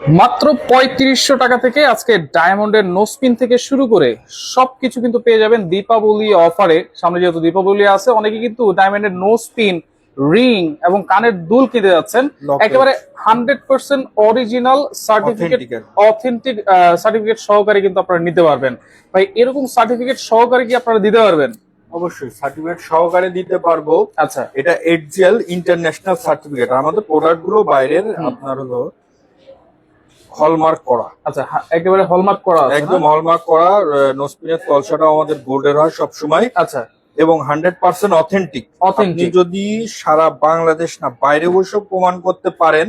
মাত্র পঁয়ত্রিশশো টাকা থেকে আজকে ডায়মন্ডের নোসপিন থেকে শুরু করে সবকিছু কিন্তু পেয়ে যাবেন দীপাবলি অফারে। সামনে যেহেতু দীপাবলি আছে অনেকে কিন্তু ডায়মন্ডের নোসপিন রিং এবং কানের দুল কিনতে যাচ্ছেন। একেবারে hundred percent original certificate. Authentic certificate সহকারে কিন্তু আপনারা নিতে পারবেন। ভাই এরকম সার্টিফিকেট সহকারে কি আপনারা দিতে পারবেন? অবশ্যই সার্টিফিকেট সহকারে দিতে পারব। আচ্ছা। এটা এইচজিএল ইন্টারন্যাশনাল সার্টিফিকেট আমাদের প্রোডাক্টগুলো বাইরের আপনার হলো হলমার্ক করা। আচ্ছা একেবারে হলমার্ক করা একদম হলমার্ক করা নসপিনের তলসাটাও আমাদের গোল্ডের হয় সব সময় আচ্ছা। এবং হান্ড্রেড পার্সেন্ট অথেন্টিক অথেন্টিক যদি সারা বাংলাদেশ না বাইরে বসে প্রমাণ করতে পারেন।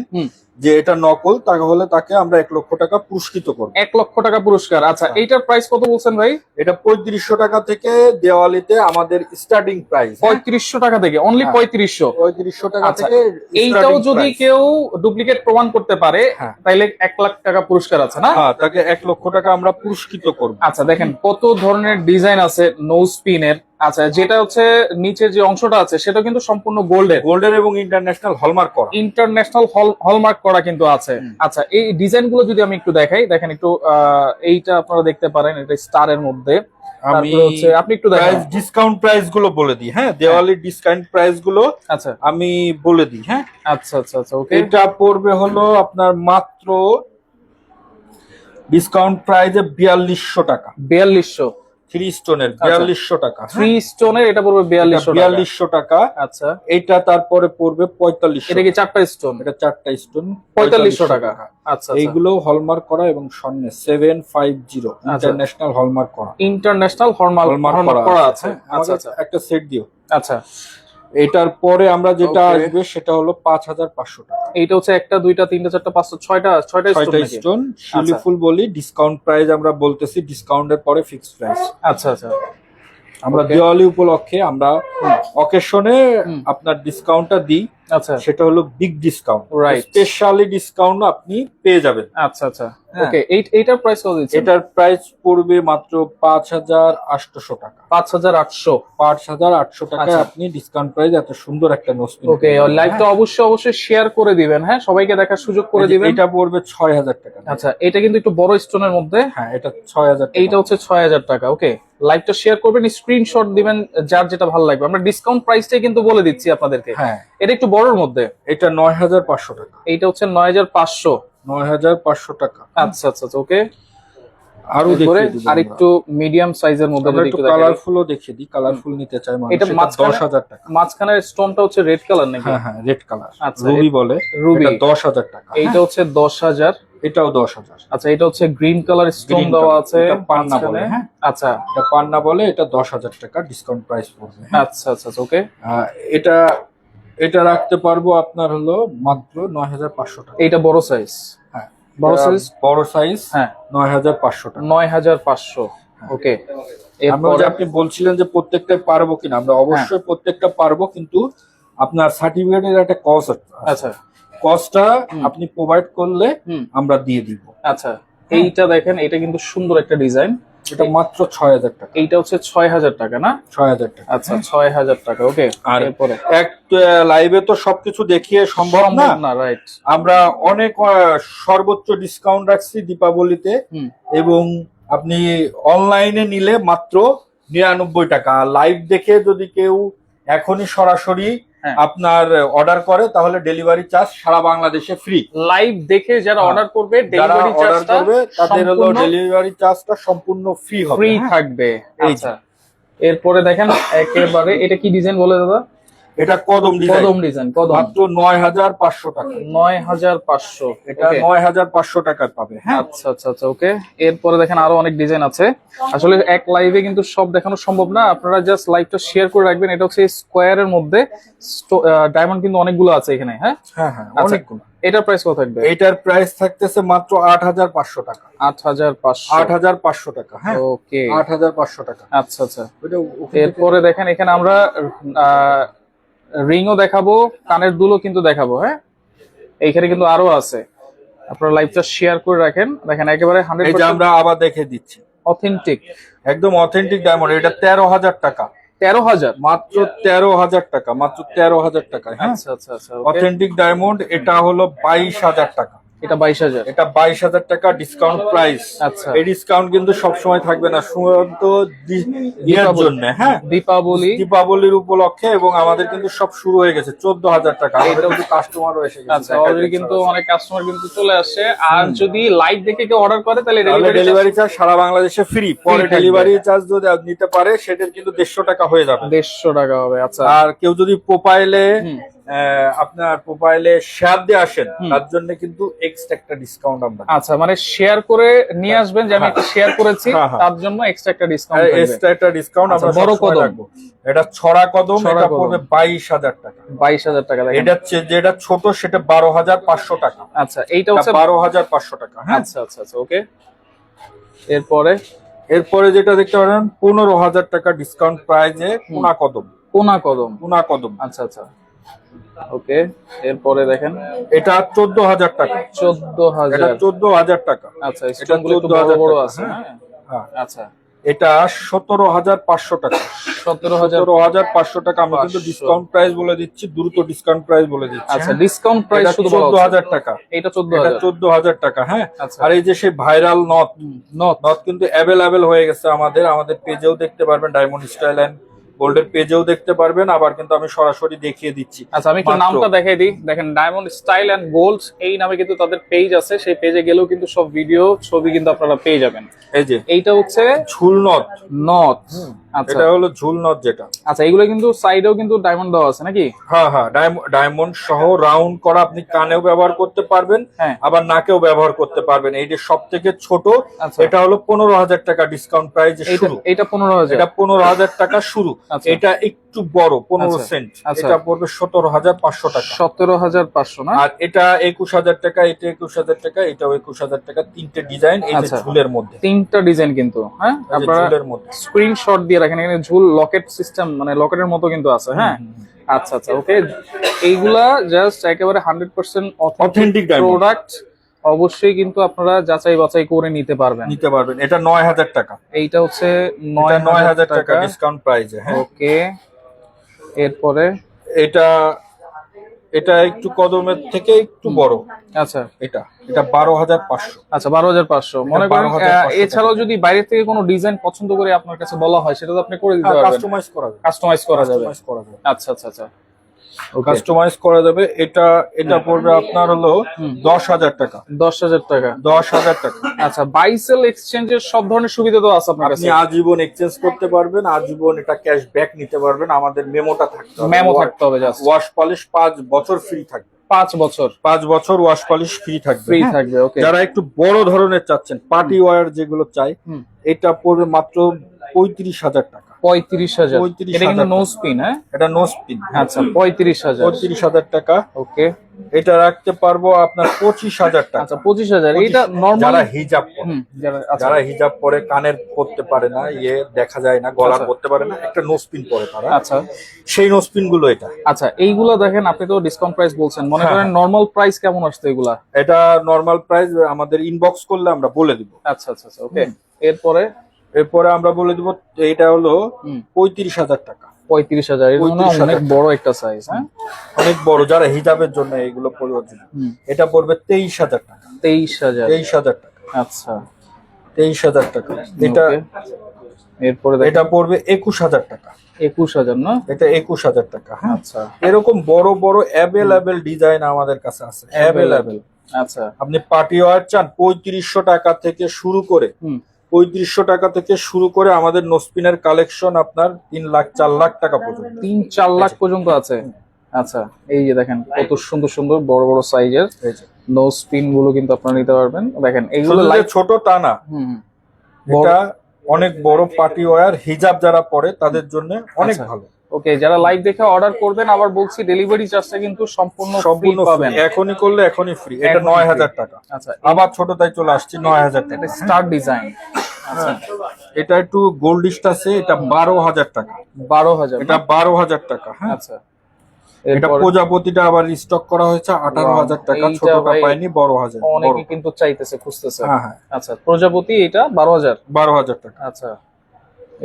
যে এটা নকল তাহলে তাকে আমরা এক লক্ষ টাকা পুরস্কৃত করব। এক লক্ষ টাকা পুরস্কার। আচ্ছা হ্যাঁ। এইটার প্রাইস কত বলছেন ভাই? এটা পঁয়ত্রিশশো টাকা থেকে দেওয়ালিতে আমাদের স্টার্টিং প্রাইস পঁয়ত্রিশশো টাকা থেকে অনলি হ্যাঁ। পঁয়ত্রিশশো। পঁয়ত্রিশশো টাকা আচ্ছা, থেকে এইটাও যদি কেউ ডুপ্লিকেট প্রমাণ করতে পারে হ্যাঁ। তাইলে এক লাখ টাকা পুরস্কার আছে না? হ্যাঁ তাকে এক লক্ষ টাকা আমরা পুরস্কৃত করব। আচ্ছা দেখেন কত ধরনের ডিজাইন আছে নোজ পিনের আচ্ছা যেটা হচ্ছে নিচের যে অংশটা আছে সেটা কিন্তু সম্পূর্ণ গোল্ডের গোল্ডেন এবং ইন্টারন্যাশনাল হলমার্ক করা। ইন্টারন্যাশনাল হলমার্ক করা কিন্তু আছে। আচ্ছা এই ডিজাইনগুলো যদি আমি একটু দেখাই দেখেন একটু এইটা আপনারা দেখতে পারেন এটা স্টারের মধ্যে। আমি আপনি একটু প্রাইস ডিসকাউন্ট প্রাইসগুলো বলে দিই হ্যাঁ? দেওয়ালির ডিসকাউন্ট প্রাইসগুলো আচ্ছা। আমি বলে দিই হ্যাঁ? আচ্ছা আচ্ছা আচ্ছা ওকে এটা পড়বে হলো আপনার মাত্র ডিসকাউন্ট প্রাইসে বিয়াল্লিশশো টাকা। বিয়াল্লিশশো। থ্রি স্টোনের বিয়াল্লিশশো টাকা। থ্রি স্টোনের এটা পড়বে বিয়াল্লিশশো বিয়াল্লিশশো টাকা। আচ্ছা। এটা তারপরে পড়বে পঁয়তাল্লিশ এটা কি চারটা স্টোন এটা চারটা স্টোন পঁয়তাল্লিশশো টাকা। আচ্ছা আচ্ছা। এইগুলো হলমার্ক করা এবং seven five zero international hallmark করা। ইন্টারন্যাশনাল হলমার্ক করা আছে। হ্যাঁ, আচ্ছা আচ্ছা। একটা সেট দিও। আচ্ছা। এটার পরে আমরা যেটা আসবে সেটা হলো পাঁচ হাজার পাঁচশো টাকা। এইটা হচ্ছে একটা দুইটা তিনটা চারটা পাঁচশো ছয়টা ছয়টা ছয়টা স্টোন শিউলি আচ্ছা। ফুল বলি ডিসকাউন্ট প্রাইস আমরা বলতেছি ডিসকাউন্টের পরে ফিক্সড প্রাইস আচ্ছা আচ্ছা। আমরা. দিওয়ালি উপলক্ষে আমরা অকেশনে আপনার ডিসকাউন্টটা দিই। আচ্ছা। সেটা হলো big discount Right. Specially discount আপনি পেয়ে যাবেন। আচ্ছা আচ্ছা। ওকে এইটার প্রাইস কত দিচ্ছে এটার প্রাইস পড়বে মাত্র পাঁচ হাজার আটশোশো টাকা। পাঁচ হাজার আটশো? পাঁচ হাজার আটশো টাকায় আচ্ছা। আপনি ডিসকাউন্ট প্রাইস এত সুন্দর একটা নোসপিন ওকে লাইভটা অবশ্যই অবশ্যই শেয়ার করে দিবেন হ্যাঁ? সবাইকে দেখার সুযোগ করে দিবেন। এটা পড়বে ছয় হাজার টাকা। আচ্ছা এটা কিন্তু একটু বড় স্টোনের মধ্যে। হ্যাঁ এটা ছয় হাজার এইটা হচ্ছে ছয় হাজার টাকা ওকে লাইভটা শেয়ার করবেন স্ক্রিনশট দিবেন যার যেটা ভালো লাগবে। আমরা ডিসকাউন্ট প্রাইসটাই কিন্তু বলে দিচ্ছি আপনাদেরকে। হ্যাঁ। এটা একটু বড়র মধ্যে। এটা নয় হাজার পাঁচশো টাকা। এইটা হচ্ছে নয় হাজার পাঁচশো। নয় হাজার পাঁচশো টাকা। আচ্ছা আচ্ছা আচ্ছা ওকে। আরও দিব আর একটু মিডিয়াম সাইজের মধ্যে একটু কালারফুলও দেখিয়ে দিই। কালারফুল নিতে চাই মানুষ। এটা এটা মাঝখানে- দশ হাজার টাকা। মাঝখানের স্টোনটা হচ্ছে রেড কালার নাকি? হ্যাঁ হ্যাঁ রেড কালার আচ্ছা, রুবি বলে। রুবি এটা দশ হাজার টাকা। এইটা হচ্ছে দশ হাজার। হ্যাঁ, এটাও দশ হাজার। আচ্ছা এটা হচ্ছে গ্রিন কালার স্টোন দেওয়া আছে এটা পান্না বলে, হ্যাঁ। আচ্ছা। এটা পান্না বলে এটা দশ হাজার টাকা ডিসকাউন্ট প্রাইস পড়বে হ্যাঁ। আচ্ছা আচ্ছা ওকে। আহ, এটা এটা রাখতে পারব আপনার হলো মাত্র নয় হাজার পাঁচশো টাকা। এইটা বড় সাইজ হ্যাঁ। বড় এটা সাইজ বড় সাইজ হ্যাঁ। নয় হাজার পাঁচশো টাকা। নয় হাজার পাঁচশো। ওকে আমরা যে আপনি বলছিলেন যে প্রত্যেকটাই পারব কিনা আমরা অবশ্যই প্রত্যেকটা পারব কিন্তু আপনার সার্টিফিকেটের একটা কস্ট আছে। আচ্ছা। কস্টটা। আপনি প্রোভাইড করলে আমরা দিয়ে দিব। আচ্ছা। এইটা দেখেন এটা কিন্তু সুন্দর একটা ডিজাইন এটা মাত্র ছয় হাজার টাকা। এইটা হচ্ছে ছয় হাজার টাকা না? ছয় হাজার টাকা। আচ্ছা ছয় হাজার টাকা ওকে। আর এরপরে? এক লাইভে তো সবকিছু দেখিয়ে সম্ভব না। না রাইট আমরা অনেক সর্বোচ্চ ডিসকাউন্ট রাখছি দীপাবলিতে। এবং আপনি অনলাইনে নিলে মাত্র নিরানব্বই টাকা। লাইভ দেখে যদি কেউ এখনই সরাসরি। আপনার অর্ডার করে তাহলে ডেলিভারি চার্জ সারা বাংলাদেশে ফ্রি লাইভ দেখে যারা হ্যাঁ। অর্ডার করবে ডেলিভারি চার্জটা করবে তাদের হলো ডেলিভারি চার্জটা সম্পূর্ণ ফ্রি হবে। ফ্রি হ্যাঁ। থাকবে আচ্ছা। এরপরে দেখেন একেবারে এটা কি ডিজাইন বলে দাদা? এটা কদম ডিজাইন কদম ডিজাইন কদম। মাত্র নয় হাজার পাঁচশো টাকা। নয় হাজার পাঁচশো এটা নয় হাজার পাঁচশো টাকায় পাবে হ্যাঁ। আচ্ছা আচ্ছা আচ্ছা ওকে। এরপরে দেখেন আরও অনেক ডিজাইন আছে। আসলে এক লাইভে কিন্তু সব দেখানো সম্ভব না। আপনারা জাস্ট লাইভটা শেয়ার করে রাখবেন। এটা হচ্ছে স্কোয়ারের মধ্যে ডায়মন্ড কিন্তু অনেকগুলো আছে এখানে হ্যাঁ? হ্যাঁ হ্যাঁ আচ্ছা অনেকগুলো। এটার প্রাইস কত থাকবে? এটার প্রাইস থাকতেছে মাত্র আট হাজার পাঁচশো টাকা। আট হাজার পাঁচশো। আট হাজার পাঁচশো টাকা হ্যাঁ। ওকে। আট হাজার পাঁচশো টাকা। আচ্ছা আচ্ছা। এরপরে দেখেন এখানে আমরা রিংও দেখাবো কানের দুলও কিন্তু দেখাবো হ্যাঁ? এইখানে কিন্তু আরও আছে। আপনারা লাইভটা শেয়ার করে রাখেন। দেখেন একেবারে এই যে হান্ড্রেড আমরা আবার দেখে দিচ্ছি। অথেন্টিক একদম অথেন্টিক ডায়মন্ড এটা তেরো হাজার টাকা। তেরো হাজার? মাত্র তেরো হাজার টাকা মাত্র তেরো হাজার টাকা হ্যাঁ? আচ্ছা আচ্ছা আচ্ছা অথেন্টিক ডায়মন্ড এটা হলো বাইশ হাজার টাকা। এটা বাইশ হাজার। এটা বাইশ হাজার টাকা ডিসকাউন্ট প্রাইস আচ্ছা। এই ডিসকাউন্ট কিন্তু সবসময় থাকবে না শুধুমাত্র জন্য হ্যাঁ? দীপাবলি। দীপাবলির উপলক্ষে এবং আমাদের কিন্তু সব শুরু হয়ে গেছে চোদ্দ হাজার টাকা। আমাদের কিন্তু কাস্টমারও এসে গেছে। আচ্ছা অলরেডি কিন্তু অনেক কাস্টমার কিন্তু চলে আসে আর যদি লাইভ দেখে কেউ অর্ডার করে তাহলে ডেলিভারি চার্জ সারা বাংলাদেশে ফ্রি পরে ডেলিভারি চার্জ যদি নিতে পারে সেটার কিন্তু দেড়শো টাকা হয়ে যাবে। দেড়শো টাকা হবে আচ্ছা। আর কেউ যদি প্রোফাইলে হুম। আপনার প্রোফাইলে শেয়ার দিয়ে আসেন তার জন্য কিন্তু এক্সট্রা একটা ডিসকাউন্ট আমরা আচ্ছা মানে শেয়ার করে নিয়ে আসবেন যে আমি একটা শেয়ার করেছি হ্যাঁ, হ্যাঁ। তার জন্য এক্সট্রা একটা ডিসকাউন্ট এক্সট্রা একটা ডিসকাউন্ট আচ্ছা, আমরা বড় কদম। এটা ছড়া কদম এটা পড়বে বাইশ হাজার টাকা। বাইশ হাজার টাকা এটা যেটা ছোট সেটা বারো হাজার পাঁচশো টাকা। আচ্ছা এইটা হচ্ছে বারো হাজার পাঁচশো টাকা হ্যাঁ। আচ্ছা আচ্ছা আচ্ছা ওকে। এরপরে? এরপরে যেটা দেখতে পারেন পনেরো হাজার টাকা ডিসকাউন্ট প্রাইজে কোনা কদম। কোনা কদম। কোনা কদম। আচ্ছা আচ্ছা। ওকে এরপরে দেখেন। এটা চোদ্দ হাজার টাকা। চোদ্দ হাজার চোদ্দ হাজার টাকা। আচ্ছা এটা স্টোনগুলো বড় 14,000 বড় টাকা, আছে হ্যাঁ। হ্যাঁ। হ্যাঁ। আচ্ছা। এটা সতেরো হাজার পাঁচশো টাকা। সতেরো হাজার পাঁচশো টাকা আমি কিন্তু ডিসকাউন্ট প্রাইস বলে দিচ্ছি দ্রুত ডিসকাউন্ট প্রাইস বলে দিচ্ছি আচ্ছা? ডিসকাউন্ট প্রাইস শুধু চোদ্দ হাজার টাকা। এটা চোদ্দ এটা হাজার চোদ্দ হাজার টাকা হ্যাঁ। আচ্ছা। আর এই যে সেই ভাইরাল নথ নথ নথ কিন্তু অ্যাভেলেবেল হয়ে গেছে আমাদের। আমাদের পেজেও দেখতে পারবেন ডায়মন্ড স্টাইল অ্যান্ড গোল্ডের পেজেও দেখতে পারবেন আবার কিন্তু আমি সরাসরি দেখিয়ে দিচ্ছি। আচ্ছা আমি একটু নামটা দেখাই দিই। দেখেন ডায়মন্ড স্টাইল এন্ড গোল্ড এই নামে কিন্তু তাদের পেজ আছে। সেই পেজে গেলেও কিন্তু সব ভিডিও ছবি কিন্তু আপনারা পেয়ে যাবেন। এই যে এইটা হচ্ছে ঝুল নথ। নথ। এটা হলো ঝুল নথ যেটা। আচ্ছা এগুলো কিন্তু সাইডেও কিন্তু ডায়মন্ড দেওয়া আছে নাকি? হ্যাঁ হ্যাঁ ডায়মন্ড সহ রাউন্ড করা আপনি কানেও ব্যবহার করতে পারবেন হ্যাঁ। আবার নাকেও ব্যবহার করতে পারবেন। এই যে সব থেকে ছোট আচ্ছা। এটা হলো পনেরো হাজার টাকা ডিসকাউন্ট প্রাইস শুরু। এইটা পনেরো হাজার। এটা পনেরো হাজার টাকা শুরু। আচ্ছা। এটা একটু বড় পনেরো আচ্ছা, সেন্ট। আচ্ছা। এটা পড়বে সতেরো হাজার পাঁচশো টাকা। সতেরো হাজার পাঁচশো না? আর এটা একুশ হাজার টাকা এটা একুশ হাজার টাকা এটাও একুশ হাজার টাকা। তিনটে ডিজাইন এই যে আচ্ছা। ঝুলের মধ্যে। তিনটা ডিজাইন কিন্তু হ্যাঁ? আপনারা স্ক্রিনশট দিয়ে রাখেন এখানে ঝুল লকেট সিস্টেম মানে লকেটের মতো কিন্তু আছে হ্যাঁ? আচ্ছা আচ্ছা ওকে। এইগুলা জাস্ট একেবারে হান্ড্রেড পার্সেন্ট অথেন্টিক প্রোডাক্ট অবশ্যই কিন্তু আপনারা যাচাই বাছাই করে নিতে পারবেন। নিতে পারবেন। এটা নয় হাজার টাকা। এইটা হচ্ছে নয় নয় হাজার টাকা ডিসকাউন্ট প্রাইসে হ্যাঁ। ওকে। এরপরে? এটা এটা একটু কদমের থেকে একটু বড়। আচ্ছা। এটা এটা বারো হাজার পাঁচশো। আচ্ছা বারো হাজার পাঁচশো। মনে করেন 12,500 এছাড়াও যদি বাইরে থেকে কোনো ডিজাইন পছন্দ করে আপনার কাছে বলা হয় সেটা তো আপনি করে দিতে পারবেন। কাস্টমাইজ করা যাবে। কাস্টমাইজ করা যাবে। আচ্ছা আচ্ছা আচ্ছা। কাস্টমাইজ করা যাবে। এটা এটা পড়বে আপনার হলো দশ হাজার টাকা। দশ হাজার টাকা। দশ হাজার টাকা। আচ্ছা বাইসেল এক্সচেঞ্জের সব ধরনের সুবিধা তো আছে আপনার কাছে? আপনি আজীবন এক্সচেঞ্জ করতে পারবেন আজীবন এটা ক্যাশ ব্যাক নিতে পারবেন। আমাদের মেমোটা থাকতে হবে। মেমো থাকতে হবে জাস্ট ওয়াশ পলিশ পাঁচ বছর ফ্রি থাকবে। পাঁচ বছর। পাঁচ বছর ওয়াশ পলিশ ফ্রি থাকবে। ফ্রি হ্যাঁ? থাকবে ওকে যারা একটু বড় ধরনের চাচ্ছেন পার্টি ওয়্যার যেগুলো চাই। এটা পড়বে মাত্র পঁয়ত্রিশ হাজার টাকা। পঁয়ত্রিশ হাজার। এটা কিন্তু টাকা। নো স্পিন হ্যাঁ? এটা নো স্পিন আচ্ছা পঁয়ত্রিশ হাজার। পঁয়ত্রিশ হাজার টাকা। ওকে এটা রাখতে পারব আপনার পঁচিশ হাজার টাকা। আচ্ছা পঁচিশ হাজার। এইটা নর্মাল যারা হিজাব যারা আচ্ছা। হিজাব পরে কানের পরতে পারে না ইয়ে দেখা যায় না। পরতে পারে না একটা নোসপিন পরে তারা। আচ্ছা। সেই নোসপিনগুলো এটা। আচ্ছা এইগুলা দেখেন আপনি তো ডিসকাউন্ট প্রাইস বলছেন। মনে হ্যাঁ, করেন নর্মাল প্রাইস কেমন আসতো এগুলা? এটা নর্মাল প্রাইস আমাদের ইনবক্স করলে আমরা বলে দিব। আচ্ছা আচ্ছা আচ্ছা ওকে এরপরে এরপরে আমরা বলে দিব এটা হলো। পঁয়ত্রিশ হাজার টাকা। পঁয়ত্রিশ হাজার এটা 35,000 অনেক বড় একটা সাইজ হ্যাঁ? অনেক বড় যারা হিজাবের জন্য এগুলো পরিবার জন্য এটা পড়বে তেইশ হাজার টাকা। তেইশ হাজার। তেইশ হাজার টাকা। আচ্ছা। তেইশ হাজার টাকা। এটা এরপরে এটা পড়বে একুশ হাজার টাকা। একুশ হাজার না? এটা একুশ হাজার টাকা হ্যাঁ? আচ্ছা। এরকম বড় বড় অ্যাভেলেবেল ডিজাইন আমাদের কাছে আছে। অ্যাভেলেবেল আচ্ছা। আপনি পার্টি ওয়ার চান পঁয়ত্রিশশো টাকা থেকে শুরু করে হুম। পঁয়ত্রিশশো টাকা থেকে শুরু করে আমাদের নোসপিনের কালেকশন আপনার তিন লাখ চার লাখ টাকা পর্যন্ত। তিন চার লাখ পর্যন্ত আছে। আচ্ছা এই যে দেখেন কত সুন্দর সুন্দর বড় বড় সাইজের নো স্পিনগুলো কিন্তু আপনারা নিতে পারবেন। দেখেন লাইট ছোট তা না। এটা অনেক বড় পার্টি ওয়ার হিজাব যারা পরে তাদের জন্য অনেক আচ্ছা। ভালো। ওকে যারা লাইভ দেখে অর্ডার করবেন আবার বলছি ডেলিভারি চার্জটা কিন্তু সম্পূর্ণ ফ্রি পাবেন। এখনই করলে এখনই ফ্রি এটা এখনই নয় free। হাজার টাকা। আচ্ছা আবার ছোট তাই চলে আসছি নয় হাজার টাকা। এটা স্টার ডিজাইন আচ্ছা এটা একটু গোল্ডিস্ট আছে এটা বারো হাজার টাকা। বারো হাজার এটা বারো হাজার টাকা হ্যাঁ। আচ্ছা। এটা প্রজাপতিটা আবার স্টক করা হয়েছে আঠারো হাজার টাকা ছোটটা পাইনি বড় হাজার অনেকে কিন্তু চাইতেছে খুঁজতেছে। হ্যাঁ হ্যাঁ। আচ্ছা প্রজাপতি এটা বারো হাজার? বারো হাজার টাকা। আচ্ছা।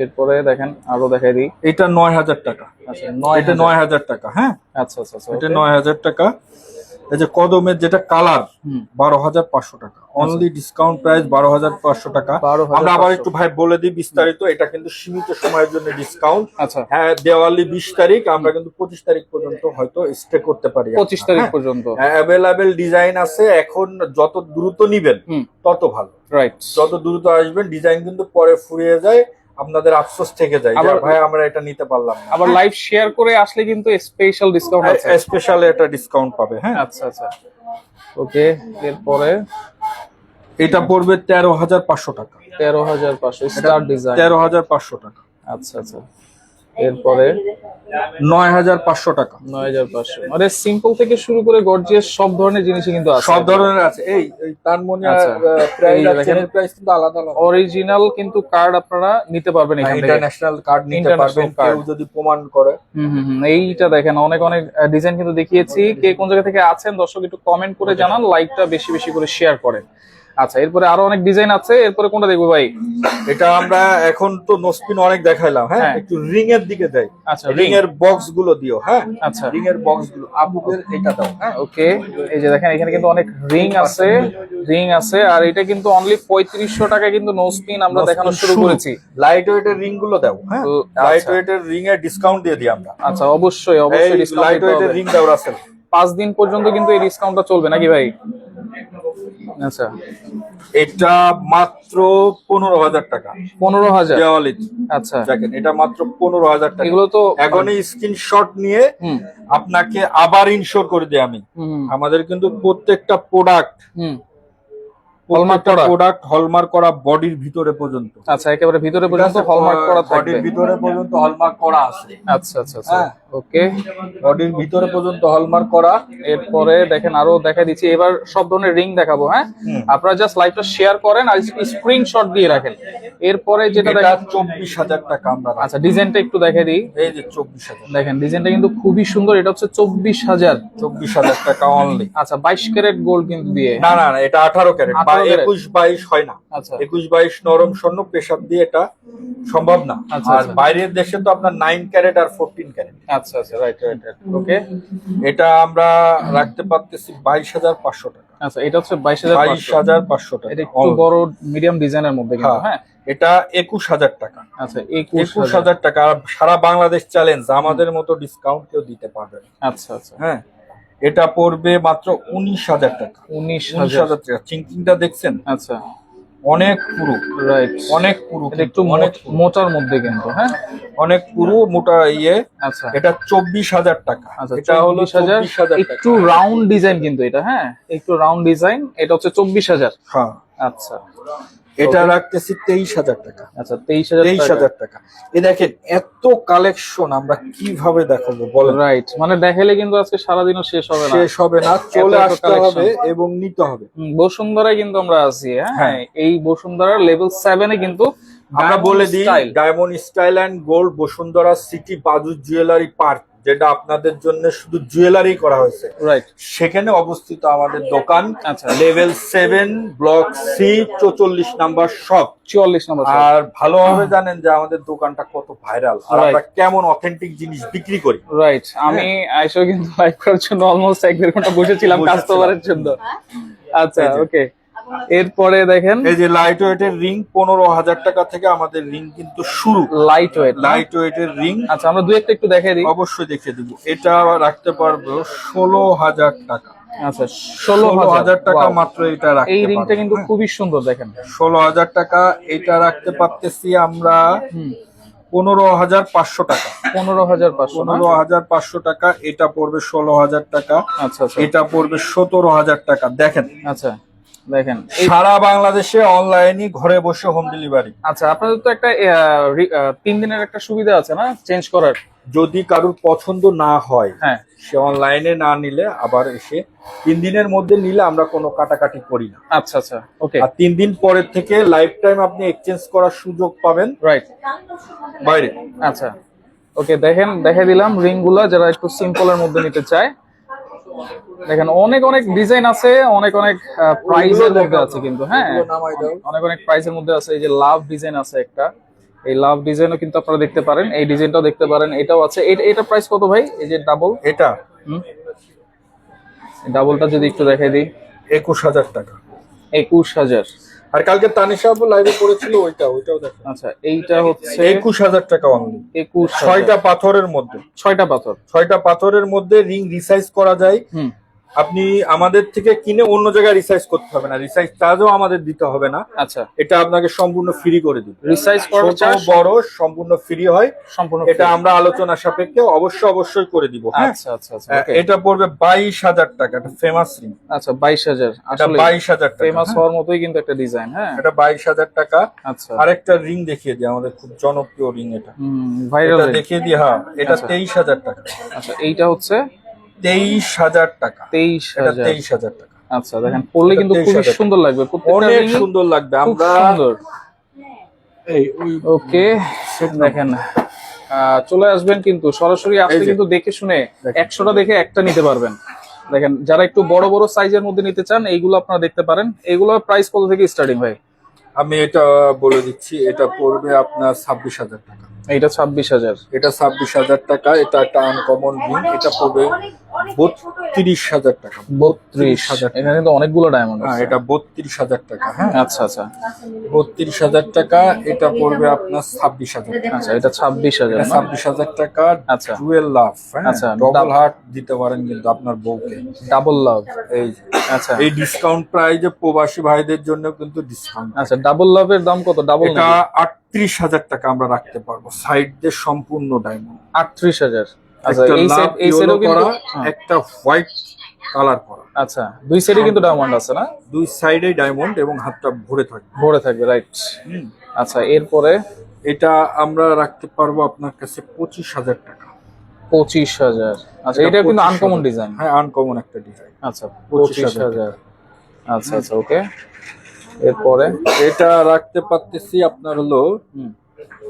এরপরে দেখেন আরও দেখাই দিই। এটা নয় হাজার টাকা। আচ্ছা নয় এটা নয় হাজার টাকা হ্যাঁ? আচ্ছা আচ্ছা আচ্ছা এটা নয় হাজার টাকা। এই যে কদমের যেটা কালার বারো হাজার পাঁচশো টাকা। অনলি ডিসকাউন্ট প্রাইস বারো হাজার পাঁচশো টাকা। আমরা আবার একটু ভাই বলে দিই বিস্তারিত এটা কিন্তু সীমিত সময়ের জন্য ডিসকাউন্ট আচ্ছা। হ্যাঁ দেওয়ালি বিশ তারিখ আমরা কিন্তু পঁচিশ তারিখ পর্যন্ত হয়তো স্টে করতে পারি পঁচিশ তারিখ পর্যন্ত। অ্যাভেলেবেল ডিজাইন আছে এখন যত দ্রুত নিবেন তত ভালো। রাইট যত দ্রুত আসবেন ডিজাইন কিন্তু পরে ফুরিয়ে যায়। আপনাদের আফসোস থেকে যায় আবার- ভাই আমরা এটা নিতে পারলাম না। আবার লাইভ শেয়ার করে আসলে কিন্তু স্পেশাল ডিসকাউন্ট আছে। স্পেশাল এটা ডিসকাউন্ট পাবে হ্যাঁ? আচ্ছা আচ্ছা। ওকে এরপরে? এটা পড়বে তেরো হাজার পাঁচশো টাকা। তেরো হাজার পাঁচশো স্টার ডিজাইন তেরো হাজার পাঁচশো টাকা। আচ্ছা আচ্ছা। এরপরে নয় হাজার পাঁচশো টাকা। নয় হাজার পাঁচশো। মানে সিম্পল থেকে শুরু করে গর্জিয়াস সব ধরনের জিনিসই কিন্তু আছে। সব ধরনের আছে। এই এই তানমনি আচ্ছা। প্রাইস কিন্তু আলাদা আলাদা অরিজিনাল কিন্তু কার্ড আপনারা নিতে পারবেন এখান থেকে। ইন্টারন্যাশনাল কার্ড নিতে পারবেন। কেউ যদি প্রমাণ করে। এইটা দেখেন অনেক অনেক ডিজাইন কিন্তু দেখিয়েছি। কে কোন জায়গা থেকে আছেন দর্শক একটু কমেন্ট করে জানান লাইকটা বেশি বেশি করে শেয়ার করেন। আচ্ছা এরপরে আরও অনেক ডিজাইন আছে এরপরে কোনটা দেখব ভাই? এটা আমরা এখন তো নোসপিন অনেক দেখাইলাম হ্যাঁ? হ্যাঁ। একটু রিং এর দিকে যাই আচ্ছা রিং এর বক্সগুলো দিও হ্যাঁ? আচ্ছা। রিং এর বক্সগুলো। আপুদের এটা দাও হ্যাঁ? ওকে এই যে দেখেন এখানে কিন্তু অনেক রিং আছে রিং আছে আর এটা কিন্তু অনলি পঁয়ত্রিশশো টাকা কিন্তু নো স্পিন আমরা দেখানো শুরু করেছি। লাইট ওয়েটের রিংগুলো দাও হ্যাঁ? লাইট। ওয়েটের রিং এর ডিসকাউন্ট দিয়ে দিই আমরা। আচ্ছা অবশ্যই অবশ্যই লাইট ওয়েটের রিং দাও রাসেল পাঁচ দিন পর্যন্ত কিন্তু এই ডিসকাউন্টটা চলবে নাকি ভাই? আচ্ছা। এটা মাত্র পনেরো হাজার টাকা। পনেরো হাজার? দেওয়ালি আচ্ছা। দেখেন এটা মাত্র পনেরো হাজার টাকা। এগুলো তো এখনই স্ক্রিনশট নিয়ে আপনাকে আবার ইনশোর করে দিই আমি। আমাদের কিন্তু প্রত্যেকটা প্রোডাক্ট হলমার্ক করা? প্রোডাক্ট হলমার্ক করা বডির ভিতরে পর্যন্ত। আচ্ছা একেবারে ভিতরে পর্যন্ত হলমার্ক করা থাকবে। বডির ভিতরে পর্যন্ত হলমার্ক করা আছে। আচ্ছা আচ্ছা আচ্ছা। হ্যাঁ। ওকে বডির ভিতরে পর্যন্ত হলমার্ক করা। এরপরে দেখেন আরও দেখা দিচ্ছি। এবার সব ধরনের রিং দেখাবো হ্যাঁ। আপনারা জাস্ট লাইভটা শেয়ার করেন আর স্ক্রিনশট দিয়ে রাখেন। এরপরে যেটা চব্বিশ হাজার টাকা আমরা। আচ্ছা ডিজাইনটা একটু দেখে দিই। এই যে চব্বিশ হাজার। দেখেন ডিজাইনটা কিন্তু খুবই সুন্দর। এটা হচ্ছে চব্বিশ হাজার। চব্বিশ হাজার টাকা অনলি আচ্ছা বাইশ ক্যারেট গোল্ড কিন্তু দিয়ে। না না এটা আঠারো 18 ক্যারেট। একুশ বাইশ হয় না। আচ্ছা। একুশ বাইশ নরম স্বর্ণ প্রেসার দিয়ে এটা সম্ভব না। আচ্ছা, আর আচ্ছা। বাইরের দেশে তো আপনার নাইন ক্যারেট আর ফোরটিন ক্যারেট আচ্ছা আচ্ছা রাইট রাইট ওকে এটা আমরা রাখতে পারতেছি বাইশ হাজার পাঁচশো টাকা। আচ্ছা এটা হচ্ছে বাইশ হাজার বাইশ হাজার পাঁচশো টাকা এটা একটু বড় মিডিয়াম ডিজাইনের মধ্যে হ্যাঁ। হ্যাঁ? এটা একুশ হাজার টাকা। আচ্ছা একুশ হাজার টাকা সারা বাংলাদেশ চ্যালেঞ্জ আমাদের মতো ডিসকাউন্ট কেউ দিতে পারবে আচ্ছা আচ্ছা। হ্যাঁ এটা পড়বে মাত্র উনিশ হাজার টাকা। উনিশ হাজার। টাকা। চিঙ্কিংটা দেখছেন? আচ্ছা। অনেক পুরু। রাইট অনেক পুরু একটু অনেক মোট- মোটার মধ্যে কিন্তু হ্যাঁ? অনেক পুরু মোটা ইয়ে। আচ্ছা। এটা চব্বিশ হাজার টাকা। আচ্ছা এটা হলো চব্বিশ হাজার। একটু রাউন্ড ডিজাইন কিন্তু এটা হ্যাঁ? একটু রাউন্ড ডিজাইন এটা হচ্ছে চব্বিশ হাজার। হ্যাঁ। আচ্ছা। এটা রাখতেছি তেইশ হাজার টাকা। আচ্ছা তেইশ হাজার তেইশ হাজার টাকা। এ দেখেন এত কালেকশন আমরা কীভাবে দেখাবো বলেন। রাইট মানে দেখালে কিন্তু আজকে সারাদিনও শেষ হবে না। শেষ হবে না চলে আসতে হবে এবং নিতে হবে। বসুন্ধরায় কিন্তু আমরা আছি হ্যাঁ? হ্যাঁ। এই বসুন্ধরার লেভেল সেভেনে কিন্তু আমরা বলে দিই Diamond Style and Gold Bashundhara City বাজু জুয়েলারি পার্ক যেটা আপনাদের জন্য শুধু জুয়েলারি করা হয়েছে। রাইট সেখানে অবস্থিত আমাদের দোকান আচ্ছা। লেভেল সেভেন ব্লক সি চৌচল্লিশ নাম্বার শপ চুয়াল্লিশ নাম্বার আর ভালোভাবে জানেন যে আমাদের দোকানটা কত ভাইরাল আর আমরা কেমন অথেন্টিক জিনিস বিক্রি করি। রাইট আমি আইসো কিন্তু লাইভ করার জন্য অলমোস্ট এক দেড় ঘণ্টা বসেছিলাম বসেছিলাম। কাস্টমারের জন্য। আচ্ছা ওকে এরপরে দেখেন এই যে লাইট ওয়েটের রিং পনেরো হাজার টাকা থেকে আমাদের রিং কিন্তু শুরু। লাইট ওয়েট লাইট ওয়েটের রিং আচ্ছা আমরা দুই একটা একটু দেখাই দিই। অবশ্যই দেখিয়ে দেবো। এটা রাখতে পারব ষোলো হাজার টাকা। আচ্ছা ষোলো হাজার। টাকা মাত্র এটা এই রিংটা কিন্তু। খুবই সুন্দর দেখেন। ষোলো হাজার টাকা এটা রাখতে পারতেছি আমরা পনেরো হাজার পাঁচশো টাকা। পনেরো হাজার পাঁচশো পনেরো হাজার পাঁচশো টাকা এটা পড়বে ষোলো হাজার টাকা। আচ্ছা আচ্ছা। এটা পড়বে সতেরো হাজার টাকা দেখেন। আচ্ছা। দেখেন সারা বাংলাদেশে অনলাইনে ঘরে বসে হোম ডেলিভারি আচ্ছা আপনাদের তো একটা তিন দিনের একটা সুবিধা আছে না চেঞ্জ করার? যদি কারোর পছন্দ না হয় হ্যাঁ। সে অনলাইনে না নিলে আবার এসে তিন দিনের মধ্যে নিলে আমরা কোনো কাটাকাটি করি না। আচ্ছা আচ্ছা ওকে আর তিন দিন পরের থেকে লাইফ টাইম আপনি এক্সচেঞ্জ করার সুযোগ পাবেন। রাইট বাইরে। আচ্ছা ওকে দেখেন দেখে দিলাম রিংগুলা যারা একটু সিম্পলের মধ্যে নিতে চায়। দেখেন অনেক অনেক ডিজাইন আছে অনেক অনেক প্রাইজের মধ্যে আছে কিন্তু হ্যাঁ? অনেক অনেক প্রাইজের মধ্যে আছে এই যে লাভ ডিজাইন আছে একটা। এই লাভ ডিজাইনও কিন্তু আপনারা দেখতে পারেন এই ডিজাইনটাও দেখতে পারেন এটাও আছে। এটা এটা প্রাইস কত ভাই? এই যে ডাবল এটা? ডাবলটা যদি একটু দেখাই দিই। একুশ হাজার টাকা। একুশ হাজার। আর কালকে তানিশা আপু লাইভে করেছিল ওইটা ওইটাও দেখো। আচ্ছা এইটা হচ্ছে একুশ হাজার টাকা অনলি একুশ ছয়টা পাথরের মধ্যে। ছয়টা পাথর। ছয়টা পাথরের মধ্যে রিং রিসাইজ করা যায়। হুম। আপনি আমাদের থেকে কিনে অন্য জায়গায় রিসাইজ করতে হবে না। রিসাইজ চার্জও আমাদের দিতে হবে না। আচ্ছা। এটা আপনাকে সম্পূর্ণ ফ্রি করে দিব রিসাইজ ছোট বড় সম্পূর্ণ ফ্রি হয়। সম্পূর্ণ এটা আমরা আলোচনা সাপেক্ষে অবশ্যই অবশ্যই করে দিব হ্যাঁ? আচ্ছা আচ্ছা আচ্ছা এটা পড়বে বাইশ হাজার টাকা এটা ফেমাস রিং আচ্ছা বাইশ হাজার। এটা আসলে বাইশ হাজার টাকা ফেমাস হ্যাঁ। হওয়ার মতোই কিন্তু একটা ডিজাইন হ্যাঁ? এটা বাইশ হাজার টাকা। আচ্ছা। আরেকটা রিং দেখিয়ে দিই আমাদের খুব জনপ্রিয় রিং এটা। ভাইরাল এটা দেখিয়ে দিই হ্যাঁ এটা আচ্ছা। তেইশ হাজার টাকা। আচ্ছা এইটা হচ্ছে তেইশ হাজার টাকা। তেইশ হাজার। তেইশ হাজার টাকা। আচ্ছা দেখেন পড়লে কিন্তু খুবই সুন্দর লাগবে। অনেক সুন্দর লাগবে। আমরা সুন্দর। এই ওকে দেখেন। চলে আসবেন কিন্তু সরাসরি যে। কিন্তু দেখে শুনে একশোটা দেখে একটা নিতে পারবেন। দেখেন যারা একটু বড় বড় সাইজের মধ্যে নিতে চান এইগুলো আপনারা দেখতে পারেন। এইগুলো প্রাইস কত থেকে স্টার্টিং হয়? আমি এটা বলে দিচ্ছি এটা পড়বে আপনার ছাব্বিশ হাজার টাকা। এইটা ছাব্বিশ হাজার। এটা ছাব্বিশ হাজার টাকা এটা একটা আনকমন রিং এটা পড়বে বত্রিশ হাজার টাকা। বত্রিশ। হাজার এখানে কিন্তু অনেকগুলো ডায়মন্ড হ্যাঁ এটা বত্রিশ হাজার টাকা হ্যাঁ। আচ্ছা আচ্ছা। বত্রিশ হাজার টাকা এটা পড়বে আপনার ছাব্বিশ হাজার আচ্ছা এটা ছাব্বিশ হাজার ছাব্বিশ হাজার টাকা আচ্ছা। জুয়েল লাভ হ্যাঁ। আচ্ছা, ডবল হার্ট দিতে পারেন কিন্তু আপনার বউকে। ডাবল লাভ এই আচ্ছা। এই ডিসকাউন্ট প্রাইজে প্রবাসী ভাইদের জন্য কিন্তু ডিসকাউন্ট আচ্ছা ডাবল লাভের দাম কত? ডাবল এটা আটত্রিশ হাজার টাকা আমরা রাখতে পারব। সাইড দিয়ে সম্পূর্ণ ডায়মন্ড আটত্রিশ হাজার। আচ্ছা একটা সেটও কিন্তু করা হ্যাঁ, একটা হোয়াইট কালার করা। আচ্ছা দুই সেটে কিন্তু ডায়মন্ড আছে না? দুই সাইডে ডায়মন্ড এবং হাতটা ভরে থাকবে। ভরে থাকবে রাইট। আচ্ছা এরপরে? এটা আমরা রাখতে পারব আপনার কাছে পঁচিশ হাজার টাকা। পঁচিশ হাজার। আচ্ছা এটা এটা কিন্তু আনকমন ডিজাইন হ্যাঁ আনকমন একটা ডিজাইন আচ্ছা পঁচিশ হাজার। আচ্ছা আচ্ছা ওকে এরপরে? এটা রাখতে পারতেছি আপনার হলো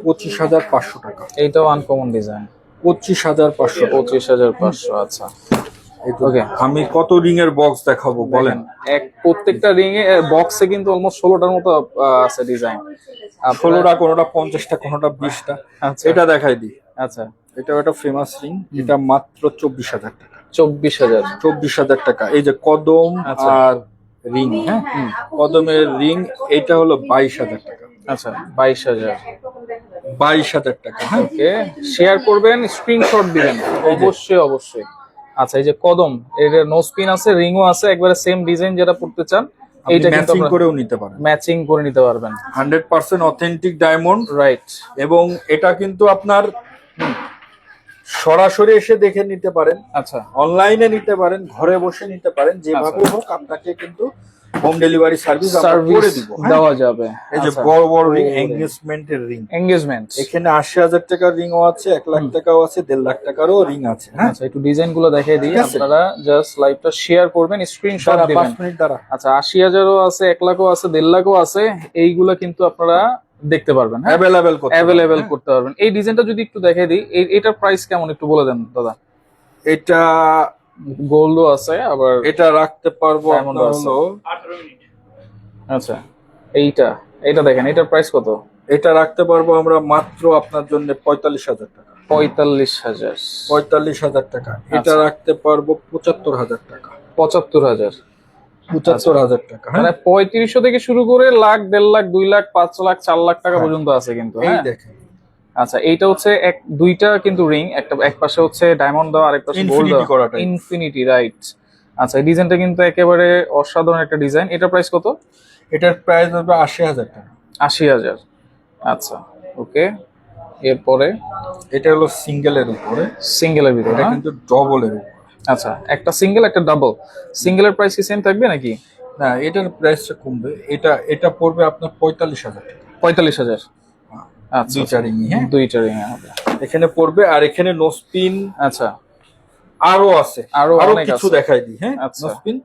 পঁচিশ হাজার পাঁচশো টাকা। এইটাও আনকমন ডিজাইন পঁচিশ হাজার পাঁচশো। পঁচিশ হাজার পাঁচশো আচ্ছা। ওকে আমি কত রিং এর বক্স দেখাবো বলেন? এক প্রত্যেকটা রিং এ বক্সে কিন্তু অলমোস্ট ষোলোটার মতো আছে ডিজাইন ষোলোটা কোনোটা পঞ্চাশটা কোনোটা বিশটা। আচ্ছা। এটা দেখাই দিই। আচ্ছা। এটা একটা ফেমাস রিং এটা মাত্র চব্বিশ হাজার টাকা। চব্বিশ হাজার। চব্বিশ হাজার টাকা। এই যে কদম আচ্ছা। আর রিং হ্যাঁ? কদমের রিং এটা হলো বাইশ হাজার টাকা। আচ্ছা বাইশ হাজার। বাইশ হাজার টাকা হ্যাঁ? ওকে শেয়ার করবেন স্ক্রিনশট দিবেন। অবশ্যই অবশ্যই। আচ্ছা এই যে কদম এর নো স্পিন আছে রিংও আছে একবারে সেম ডিজাইন যেটা পড়তে চান এইটা ম্যাচিং করেও নিতে পারেন। ম্যাচিং করে নিতে পারবেন। Hundred percent authentic diamond right এবং এটা কিন্তু আপনার সরাসরি এসে দেখে নিতে পারেন আচ্ছা। অনলাইনে নিতে পারেন ঘরে বসে নিতে পারেন যেভাবে আচ্ছা। হোক আপনাকে কিন্তু হোম ডেলিভারি সার্ভিস করে দিব হ্যাঁ? দেওয়া যাবে। এই যে আচ্ছা। বড় বড় রিং এঙ্গেজমেন্টের রিং এঙ্গেজমেন্ট এখানে আশি হাজার টাকার রিংও আছে এক লাখ টাকাও আছে দেড় লাখ টাকারও রিং আছে হ্যাঁ? আচ্ছা একটু ডিজাইনগুলো দেখিয়ে দিই আপনারা জাস্ট লাইভটা শেয়ার করবেন স্ক্রিনশট দিবেন। মিনিট দ্বারা আচ্ছা আশি হাজারও আছে এক লাখও আছে দেড় লাখও আছে এইগুলা কিন্তু আপনারা দেখতে পারবেন হ্যাঁ? অ্যাভেলেবেল করতে অ্যাভেলেবেল করতে পারবেন। এই ডিজাইনটা যদি একটু দেখাই দিই এই- এটার প্রাইস কেমন একটু বলে দেন দাদা? এটা গোল্ডও আছে আবার এটা রাখতে পারব। হলো আচ্ছা এইটা এইটা দেখেন এটার প্রাইস কত? এটা রাখতে পারব আমরা মাত্র আপনার জন্য পঁয়তাল্লিশ হাজার টাকা। পঁয়তাল্লিশ হাজার। পঁয়তাল্লিশ হাজার টাকা। এটা আচ্ছা। রাখতে পারব পঁচাত্তর হাজার টাকা। পঁচাত্তর হাজার। পঁচাত্তর হাজার টাকা হ্যাঁ? মানে পঁয়ত্রিশশো থেকে শুরু করে লাখ দেড় লাখ দুই লাখ পাঁচ লাখ চার লাখ টাকা হ্যাঁ। পর্যন্ত আছে কিন্তু এই হ্যাঁ? দেখেন। আচ্ছা এইটা হচ্ছে এক দুইটা কিন্তু রিং একটা এক পাশে হচ্ছে ডায়মন্ড দেওয়া আরেক পাশে গোল্ড type। ইনফিনিটি রাইট আচ্ছা এই ডিজাইনটা কিন্তু একেবারে অসাধারণ একটা ডিজাইন। এটা প্রাইস কত? এটার প্রাইস হবে আশি হাজার টাকা। আশি হাজার। আচ্ছা ওকে এরপরে? এটা হলো সিঙ্গেলের উপরে। সিঙ্গেলের ভিতরে এটা? কিন্তু ডবলের উপরে। আচ্ছা একটা সিঙ্গেল একটা ডাবল সিঙ্গেলের প্রাইস কি সেম থাকবে নাকি? না এটার প্রাইসটা কমবে। এটা এটা পড়বে আপনার পঁয়তাল্লিশ হাজার পঁয়তাল্লিশ হাজার? আচ্ছা। দুইটা হ্যাঁ। দুইটা রিং হবে এখানে পড়বে আর এখানে নোসপিন আচ্ছা। আরও আছে। আরও আরও কিছু। দেখাই দিই হ্যাঁ আচ্ছা। নোসপিন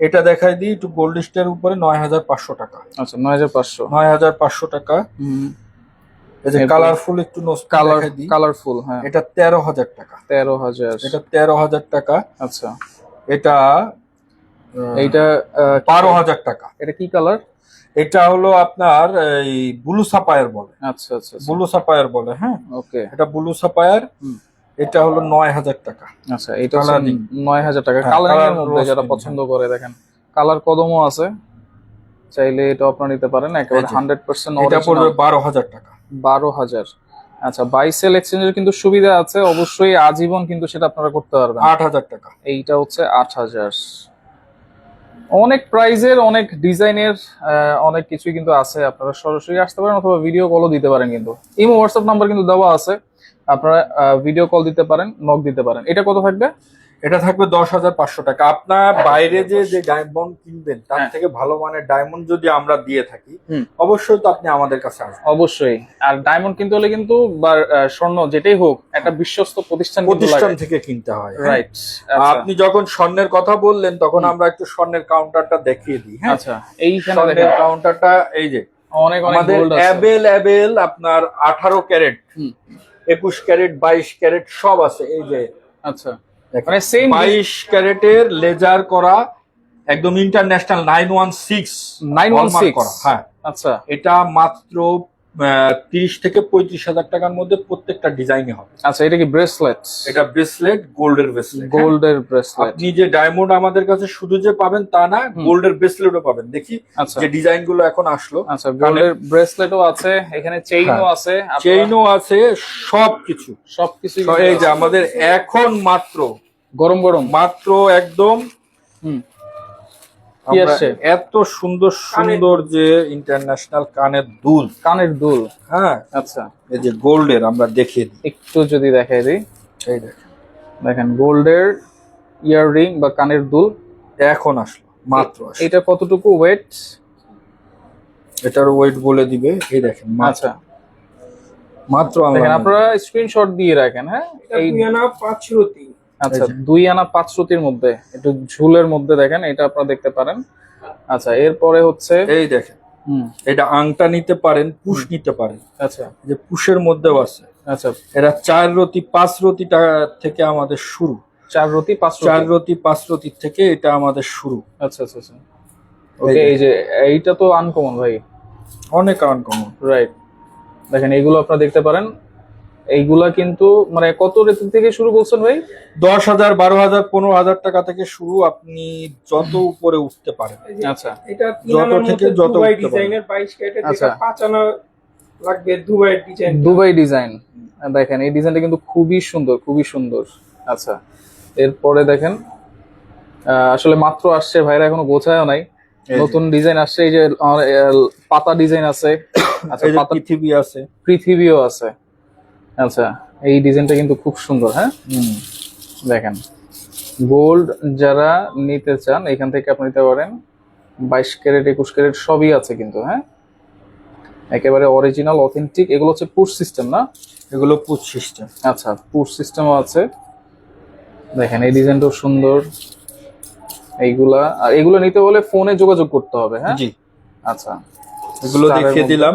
এটা দেখাই দিই একটু গোল্ড স্টার উপরে নয় হাজার পাঁচশো টাকা। আচ্ছা নয় হাজার পাঁচশো। নয় হাজার পাঁচশো টাকা। এই যে কালারফুল একটু কালার কালারফুল হ্যাঁ। এটা তেরো হাজার টাকা। তেরো হাজার। এটা তেরো হাজার টাকা। আচ্ছা। এটা এইটা বারো হাজার টাকা। এটা কি কালার এটা হলো আপনার এই ব্লু সাপায়ার বলে। আচ্ছা আচ্ছা ব্লু সাপায়ার বলে হ্যাঁ। ওকে। এটা ব্লু সাপায়ার। এটা হলো নয় হাজার টাকা। আচ্ছা এটা Colouring। নয় হাজার টাকা। হ্যাঁ, কালারিং এর মধ্যে যারা পছন্দ করে দেখেন কালার কদমও আছে। চাইলে এটা আপনারা নিতে পারেন একেবারে হান্ড্রেড পার্সেন্ট এটা পড়বে বারো হাজার টাকা। বারো হাজার। আচ্ছা বাই সেল এক্সচেঞ্জের কিন্তু সুবিধা আছে অবশ্যই আজীবন কিন্তু সেটা আপনারা করতে পারবেন। আট হাজার টাকা। এইটা হচ্ছে আট হাজার। অনেক প্রাইজের অনেক ডিজাইনের অনেক কিছুই কিন্তু আছে। আপনারা সরাসরি আসতে পারেন অথবা ভিডিও কলও দিতে পারেন কিন্তু। ইমো হোয়াটসঅ্যাপ নাম্বার কিন্তু দেওয়া আছে। আপনারা ভিডিও কল দিতে পারেন নক দিতে পারেন। এটা কত থাকবে? এটা থাকবে দশ হাজার পাঁচশো টাকা। আপনার বাইরে যে যে ডায়মন্ড কিনবেন তার হ্যাঁ। থেকে ভালো মানের ডায়মন্ড যদি আমরা দিয়ে থাকি অবশ্যই তো আপনি আমাদের কাছে আসবেন। অবশ্যই। আর ডায়মন্ড কিনতে হলে কিন্তু বা স্বর্ণ যেটাই হোক একটা বিশ্বস্ত প্রতিষ্ঠান প্রতিষ্ঠান থেকে কিনতে হয় হ্যাঁ। রাইট আপনি যখন স্বর্ণের কথা বললেন তখন আমরা একটু স্বর্ণের কাউন্টারটা দেখিয়ে দিই হ্যাঁ। আচ্ছা এই স্বর্ণের কাউন্টারটা এই যে অনেক অনেক আমাদের আছে। অ্যাভেলেবেল আপনার আঠারো ক্যারেট। একুশ ক্যারেট বাইশ ক্যারেট সব আছে এই যে। আচ্ছা। মানে সেম বাইশ ক্যারেটের লেজার করা একদম ইন্টারন্যাশনাল নাইন ওয়ান সিক্স 916 করা হ্যাঁ। আচ্ছা। এটা মাত্র তিরিশ থেকে পঁয়ত্রিশ হাজার টাকার মধ্যে প্রত্যেকটা ডিজাইনে হবে। আচ্ছা এটা কি ব্রেসলেট এটা ব্রেসলেট গোল্ডের ব্রেসলেট গোল্ডের ব্রেসলেট আপনি যে ডায়মন্ড আমাদের কাছে শুধু যে পাবেন তা না। গোল্ডের ব্রেসলেটও পাবেন। দেখি আচ্ছা। যে ডিজাইনগুলো এখন আসলো। আচ্ছা গোল্ডের ব্রেসলেটও আছে এখানে চেইনও হ্যাঁ। আছে চেইনও আছে সব কিছু সবকিছু। এই যে আমাদের এখন মাত্র গরম গরম। মাত্র একদম হুম। কি আমরা এত সুন্দর সুন্দর যে ইন্টারন্যাশনাল কানের দুল। কানের দুল। হ্যাঁ। আচ্ছা। এই যে গোল্ডের আমরা দেখিয়ে দিই। একটু যদি দেখাই দিই। এই দেখেন। দেখেন গোল্ডের ইয়াররিং বা কানের দুল। এখন আসলো মাত্র এটা কতটুকু ওয়েট এটার ওয়েট বলে দিবে। এই দেখেন আচ্ছা। মাত্র দেখেন আপনারা স্ক্রিনশট দিয়ে রাখেন হ্যাঁ? এই দুই আনা পাঁচ রতি আচ্ছা দুই আনা পাঁচ রতির মধ্যে একটু ঝুলের মধ্যে দেখেন এটা আপনারা দেখতে পারেন। আচ্ছা এরপরে হচ্ছে এই দেখেন হুম। এটা আংটা নিতে পারেন পুশ নিতে পারেন। আচ্ছা। যে পুশের মধ্যেও আছে। আচ্ছা। এরা চার রতি পাঁচ রতি থেকে আমাদের শুরু। চার রতি পাঁচ চার রতি পাঁচ রতি থেকে এটা আমাদের শুরু। আচ্ছা আচ্ছা আচ্ছা। ওকে এই যে এইটা তো আনকমন ভাই। অনেক আনকমন রাইট দেখেন এইগুলো আপনারা দেখতে পারেন। এইগুলা কিন্তু মানে কত রেট থেকে শুরু বলছেন ভাই? দশ হাজার বারো হাজার পনেরো হাজার টাকা থেকে শুরু আপনি যত উপরে উঠতে পারেন। আচ্ছা। এটা যত থেকে যত দুবাই ডিজাইনের বাইশ ক্যারেটের আচ্ছা। লাগবে দুবাই ডিজাইন দুবাই ডিজাইন দেখেন এই ডিজাইনটা কিন্তু খুবই সুন্দর খুবই সুন্দর। আচ্ছা। এরপরে দেখেন আহ, আসলে মাত্র আসছে ভাইরা এখনও গোছায়ও নাই। নতুন ডিজাইন আসছে এই যে পাতা ডিজাইন আছে। আচ্ছা পাতা পৃথিবী আছে। পৃথিবীও আছে। আচ্ছা এই ডিজাইনটা কিন্তু খুব সুন্দর হ্যাঁ? দেখেন। গোল্ড যারা নিতে চান এখান থেকে আপনি নিতে পারেন। বাইশ ক্যারেট একুশ ক্যারেট সবই আছে কিন্তু হ্যাঁ? একেবারে অরিজিনাল অথেন্টিক এগুলো হচ্ছে পুশ সিস্টেম না? এগুলো পুচ সিস্টেম আচ্ছা পুশ সিস্টেমও আছে। দেখেন এই ডিজাইনটাও সুন্দর। এইগুলা আর এগুলো নিতে হলে ফোনে যোগাযোগ করতে হবে হ্যাঁ? জি। আচ্ছা। এগুলো দেখিয়ে দিলাম।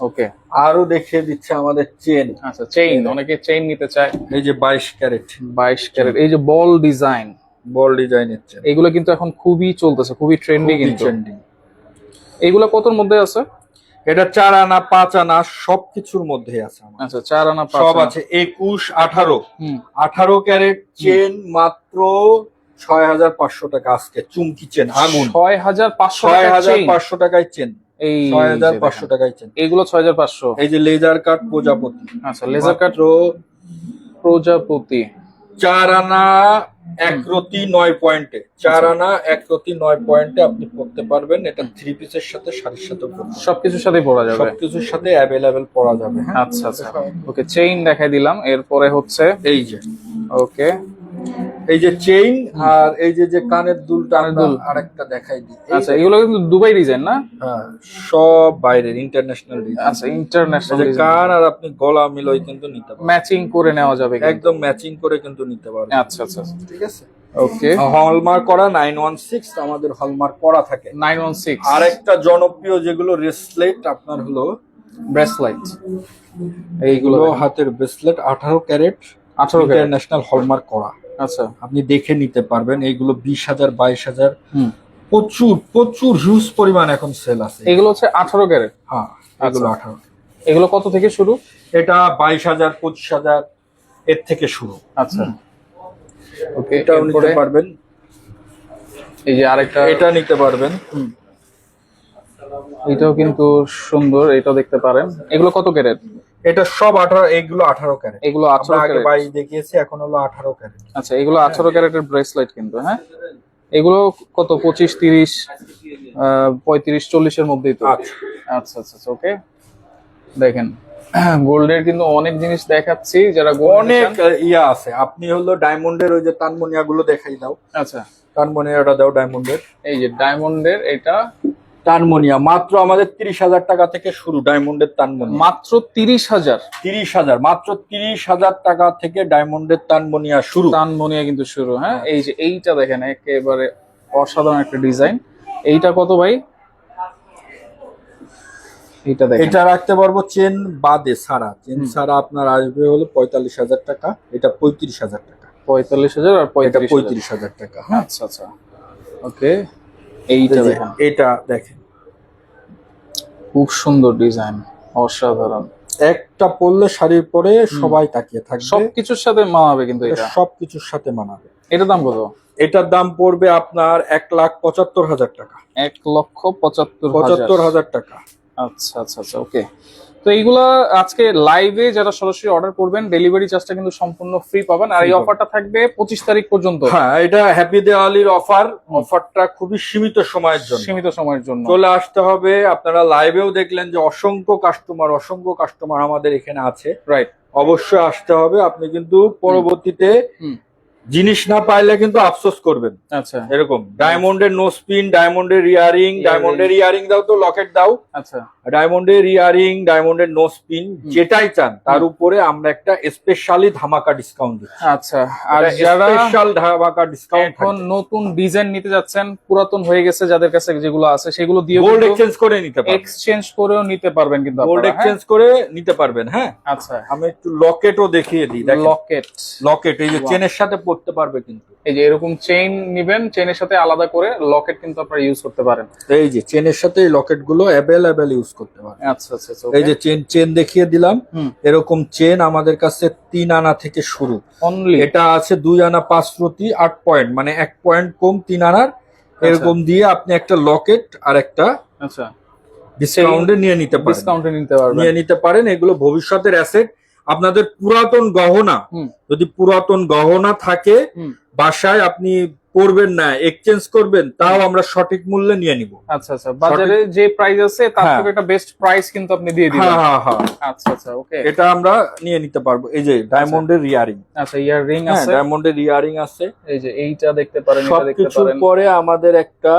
ওকে আরও দেখিয়ে দিচ্ছে আমাদের চেন আচ্ছা চেইন অনেকে চেইন নিতে চায়। এই যে বাইশ ক্যারেট। বাইশ ক্যারেট এই যে বল ডিজাইন বল ডিজাইনের চেন এগুলো কিন্তু এখন খুবই চলতেছে খুবই ট্রেন্ডি কিন্তু। এইগুলো কতর মধ্যে আছে? এটা চার আনা পাঁচ আনা সবকিছুর মধ্যে আছে আচ্ছা চার আনা সব আছে একুশ আঠারো। আঠারো ক্যারেট চেন মাত্র ছয় হাজার পাঁচশো টাকা আজকে চুমকি চেন আগুন ছয় হাজার পাঁচশো ছয় হাজার পাঁচশো টাকায় চেন এই ছয় হাজার যে পাঁচশো দেখেন। টাকায় চেন হাজার পাঁচশো। এই যে লেজার কাট প্রজাপতি। আচ্ছা লেজার কাট প্রজাপতি। চার আনা এক রতি নয় পয়েন্টে। চার আনা এক রতি নয় পয়েন্টে আপনি পড়তে পারবেন। এটা থ্রি পিসের সাথে শাড়ির সাথে পড়তে সবকিছুর সাথে পড়া যাবে। সবকিছুর সাথে অ্যাভেলেবেল পড়া যাবে। আচ্ছা আচ্ছা। ওকে চেইন দেখাই দিলাম। এরপরে হচ্ছে এই যে। ওকে এই যে চেইন আর এই যে যে কানের দুলটা কানের আমরা দুল। আরেকটা দেখাই দিই। আচ্ছা এগুলো কিন্তু দুবাই ডিজাইন না? হ্যাঁ, সব বাইরের ইন্টারন্যাশনাল ডিজাইন আচ্ছা ইন্টারন্যাশনাল কান আর আপনি গলা মিলই কিন্তু নিতে পারবেন। ম্যাচিং করে নেওয়া যাবে একদম ম্যাচিং করে কিন্তু নিতে পারবেন। আচ্ছা আচ্ছা ঠিক আছে? ওকে হলমার্ক করা নাইন ওয়ান সিক্স আমাদের হলমার্ক করা থাকে। নাইন ওয়ান সিক্স আরেকটা জনপ্রিয় যেগুলো রেসলেট আপনার হলো ব্রেসলাইট এইগুলো হাতের ব্রেসলেট আঠারো ক্যারেট আঠারো ক্যারেট। ইন্টারন্যাশনাল হলমার্ক করা। আচ্ছা। আপনি দেখে নিতে পারবেন এইগুলো বিশ হাজার বাইশ হাজার। প্রচুর প্রচুর হিউজ পরিমাণ এখন সেল আছে। এগুলো হচ্ছে আঠারো ক্যারেট? হ্যাঁ এগুলো আচ্ছা। আঠারো। এগুলো কত থেকে শুরু? এটা বাইশ হাজার পঁচিশ হাজার এর থেকে শুরু। আচ্ছা। ওকে এটাও নিতে পারবেন। এই যে আরেকটা এটা নিতে পারবেন। এটাও কিন্তু সুন্দর এটাও দেখতে পারেন। এগুলো কত ক্যারেট? এটা সব আঠারো এইগুলো আঠারো ক্যারেট। এগুলো আঠারো আগে বাইশ দেখিয়েছি এখন হলো আঠারো ক্যারেট। আচ্ছা এগুলো আঠারো ক্যারেটের ব্রেসলেট কিন্তু হ্যাঁ? এগুলো কত পঁচিশ তিরিশ পঁয়ত্রিশ চল্লিশের মধ্যেই তো। আচ্ছা। আচ্ছা আচ্ছা আচ্ছা ওকে দেখেন গোল্ডের কিন্তু অনেক জিনিস দেখাচ্ছি যারা অনেক ইয়া আছে। আপনি হলো ডায়মন্ডের ওই যে তানমনিয়া গুলো দেখাই দাও। আচ্ছা। তানমনিয়াটা দাও ডায়মন্ডের এই যে ডায়মন্ডের এটা তানমনিয়া। মাত্র আমাদের তিরিশ হাজার টাকা থেকে শুরু ডায়মন্ডের তানমনিয়া। মাত্র তিরিশ হাজার? তিরিশ হাজার মাত্র তিরিশ হাজার টাকা থেকে ডায়মন্ডের তানমনিয়া শুরু। তানমনিয়া কিন্তু শুরু হ্যাঁ? এই যে এইটা দেখেন একেবারে অসাধারণ একটা ডিজাইন। এইটা কত ভাই? দেখেন। এটা রাখতে পারব চেন বাদে সারা। চেন। সারা আপনার আসবে হলো পঁয়তাল্লিশ হাজার টাকা। এটা পঁয়ত্রিশ হাজার টাকা। পঁয়তাল্লিশ হাজার আর এটা পঁয়ত্রিশ হাজার। টাকা। হ্যাঁ আচ্ছা আচ্ছা। ওকে। এইটা দেখেন। এটা দেখেন। খুব সুন্দর ডিজাইন অসাধারণ। একটা পরলে শাড়ির পরে সবাই তাকিয়ে থাকবে। সবকিছুর সাথে মানাবে কিন্তু এটা। সবকিছুর সাথে মানাবে। এটার দাম কত? এটার দাম পড়বে আপনার এক লাখ পঁচাত্তর হাজার টাকা। এক লক্ষ পঁচাত্তর পঁচাত্তর হাজার টাকা। আচ্ছা আচ্ছা আচ্ছা ওকে। তো এইগুলা আজকে লাইভে যারা সরাসরি অর্ডার করবেন ডেলিভারি চার্জটা কিন্তু সম্পূর্ণ ফ্রি পাবেন। আর এই অফারটা থাকবে পঁচিশ তারিখ পর্যন্ত। হ্যাঁ এটা হ্যাপি দেওয়ালির অফার অফারটা খুবই সীমিত সময়ের জন্য। সীমিত সময়ের জন্য। চলে আসতে হবে। আপনারা লাইভেও দেখলেন যে অসংখ্য কাস্টমার অসংখ্য কাস্টমার আমাদের এখানে আছে। রাইট অবশ্যই আসতে হবে। আপনি কিন্তু পরবর্তীতে হুম। জিনিস না পাইলে কিন্তু আফসোস করবেন। আচ্ছা। এরকম ডায়মন্ডের নো স্পিন ডায়মন্ডের ইয়ারিং ডায়মন্ডের ইয়ারিং দাও তো লকেট দাও। আচ্ছা। ডায়মন্ডের ইয়ারিং ডায়মন্ডের নো স্পিন যেটাই চান তার উপরে আমরা একটা স্পেশালি ধামাকা ডিসকাউন্ট দিচ্ছি। আচ্ছা আর যারা স্পেশাল ধামাকা ডিসকাউন্ট এখন নতুন ডিজাইন নিতে যাচ্ছেন পুরাতন হয়ে গেছে যাদের কাছে যেগুলো আছে সেগুলো দিয়ে গোল্ড এক্সচেঞ্জ করে নিতে পারবেন। এক্সচেঞ্জ করেও নিতে পারবেন কিন্তু গোল্ড হ্যাঁ? এক্সচেঞ্জ করে নিতে পারবেন হ্যাঁ? আচ্ছা। আমি একটু লকেটও দেখিয়ে দিই লকেট লকেট এই যে চেনের সাথে পড়তে পারবে কিন্তু। এই যে এরকম চেইন নিবেন চেইনের সাথে আলাদা করে লকেট কিন্তু আপনারা ইউজ করতে পারেন। এই যে চেনের সাথে এই লকেটগুলো অ্যাভেলেবেল ইউজ করতে পারবে আচ্ছা আচ্ছা আচ্ছা এই যে চেন চেন দেখিয়ে দিলাম। এরকম চেন আমাদের কাছে তিন আনা থেকে শুরু। অনলি এটা আছে দুই আনা পাঁচ প্রতি আট পয়েন্ট মানে এক পয়েন্ট কম তিন আনার। এরকম দিয়ে আপনি একটা লকেট আর একটা আচ্ছা। ডিসকাউন্টে নিয়ে নিতে পারেন। ডিসকাউন্টে নিতে পারবেন। নিয়ে নিতে পারেন এগুলো ভবিষ্যতের অ্যাসেট আপনাদের পুরাতন গহনা যদি পুরাতন গহনা থাকে বাসায় আপনি করবেন না এক্সচেঞ্জ করবেন তাও আমরা সঠিক মূল্যে নিয়ে নিব। আচ্ছা আচ্ছা বাজারে যে প্রাইস আছে তার হ্যাঁ। থেকে একটা বেস্ট প্রাইস কিন্তু আপনি দিয়ে দিবেন। হ্যাঁ হ্যাঁ হ্যাঁ। আচ্ছা আচ্ছা ওকে এটা আমরা নিয়ে নিতে পারব। এই যে ডায়মন্ডের রিয়ারিং আচ্ছা ইয়ার রিং হ্যাঁ আছে। ডায়মন্ডের রিয়ারিং আছে। এই যে এইটা দেখতে পারেন এটা দেখতে পারেন। পরে আমাদের একটা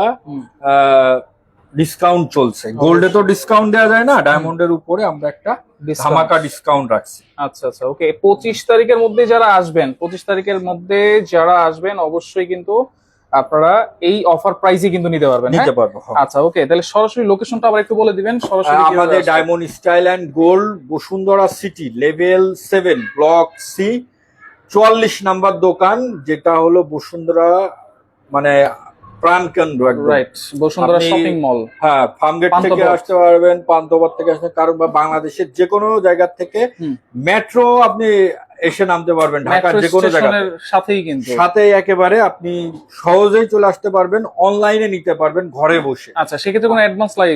ডিসকাউন্ট চলছে। গোল্ডে তো ডিসকাউন্ট দেওয়া যায় না ডায়মন্ডের উপরে আমরা একটা। ধামাকা ডিসকাউন্ট রাখছি আচ্ছা আচ্ছা ওকে পঁচিশ তারিখের মধ্যে যারা আসবেন পঁচিশ তারিখের মধ্যে যারা আসবেন অবশ্যই কিন্তু আপনারা এই অফার প্রাইসে কিন্তু নিতে পারবেন নিতে হ্যাঁ? পারব হ্যাঁ। আচ্ছা ওকে তাহলে সরাসরি লোকেশনটা আবার একটু বলে দিবেন সরাসরি আমাদের Diamond Style and Gold Bashundhara City level seven block C চুয়াল্লিশ নাম্বার দোকান যেটা হলো বসুন্ধরা মানে প্রাণকেন্দ্র রাইট বসুন্ধরা শপিং মল হ্যাঁ ফার্মগেট থেকে আসতে পারবেন পান্তবাদ থেকে আসতে কারণ বা বাংলাদেশের যে কোনো জায়গা থেকে মেট্রো আপনি এসে নামতে পারবেন ঢাকার যে কোনো জায়গা স্টেশনের সাথেই কিন্তু। সাথে একেবারে আপনি সহজেই চলে আসতে পারবেন অনলাইনে নিতে পারবেন ঘরে বসে। আচ্ছা সেক্ষেত্রে কোনো অ্যাডভান্স লাগে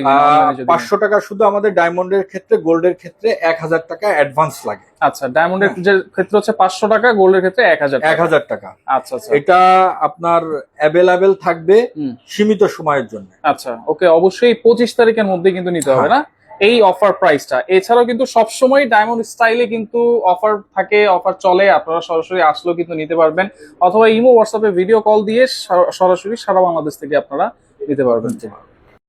পাঁচশো টাকা শুধু আমাদের ডায়মন্ডের ক্ষেত্রে গোল্ডের ক্ষেত্রে এক হাজার টাকা অ্যাডভান্স লাগে। আচ্ছা ডায়মন্ডের যে ক্ষেত্রে হচ্ছে পাঁচশো টাকা গোল্ডের ক্ষেত্রে এক হাজার এক হাজার টাকা। আচ্ছা আচ্ছা। এটা আপনার অ্যাভেলেবেল থাকবে সীমিত সময়ের জন্য। আচ্ছা ওকে অবশ্যই পঁচিশ তারিখের মধ্যে কিন্তু নিতে হবে হ্যাঁ। না? এই অফার প্রাইসটা এছাড়াও কিন্তু সবসময় ডায়মন্ড স্টাইলে কিন্তু অফার থাকে অফার চলে। আপনারা সরাসরি আসলেও কিন্তু নিতে পারবেন। অথবা ইমো হোয়াটসঅ্যাপে ভিডিও কল দিয়ে সর- সরাসরি সারা বাংলাদেশ থেকে আপনারা নিতে পারবেন।